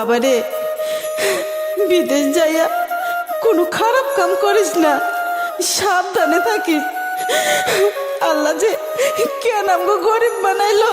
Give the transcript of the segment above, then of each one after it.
বাবারে, বিদেশ যাইয়া কোনো খারাপ কাম করিস না, সাবধানে থাকিস আল্লাহ যে কেন আমগো গরিব বানাইলো?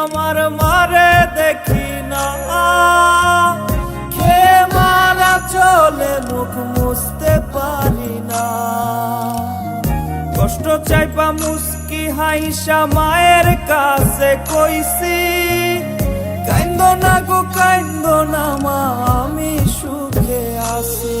আমার মারে দেখি না। খে মারা চলে মুখ মুছতে পারি না। কষ্ট চাইপা মুস্কি হাইসা মায়ের কাছে কইছি, কাইন্দ না গো, কাইন্দ না মা, আমি সুখে আছি।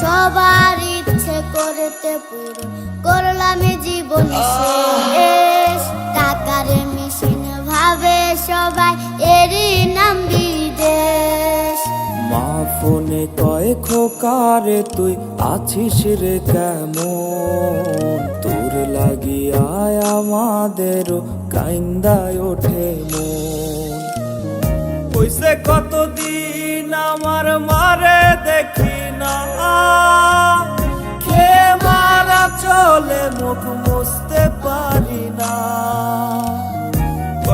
সবার ইচ্ছে করতে পুরো করলাম জীবন শেষ। টাকার মেশিন ভাবে সবাই এরই নাম বিদেশ। মা ফোনে কয় খোকারে তুই আছিস রে কেমন? তোর লাগিয়ায় আমাদের কাইন্দায় ওঠে মন। কইছে কতদিন আমার মারে দেখি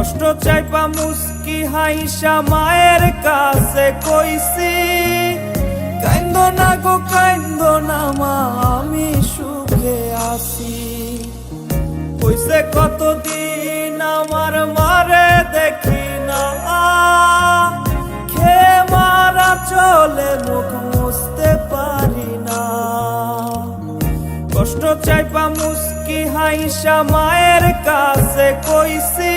কষ্ট চাইপা মুস্কি হাইসা মায়ের কাছে কইছি কান্দ না গো কান্দ না মা, আমি সুখে আছি। কইছে, কতদিন চাইপা মুস্কি হাইসা মায়ের কাছে কইছি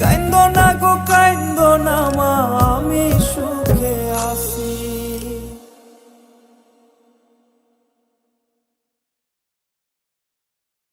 কাইন্দ না গো কাইন্দ না মা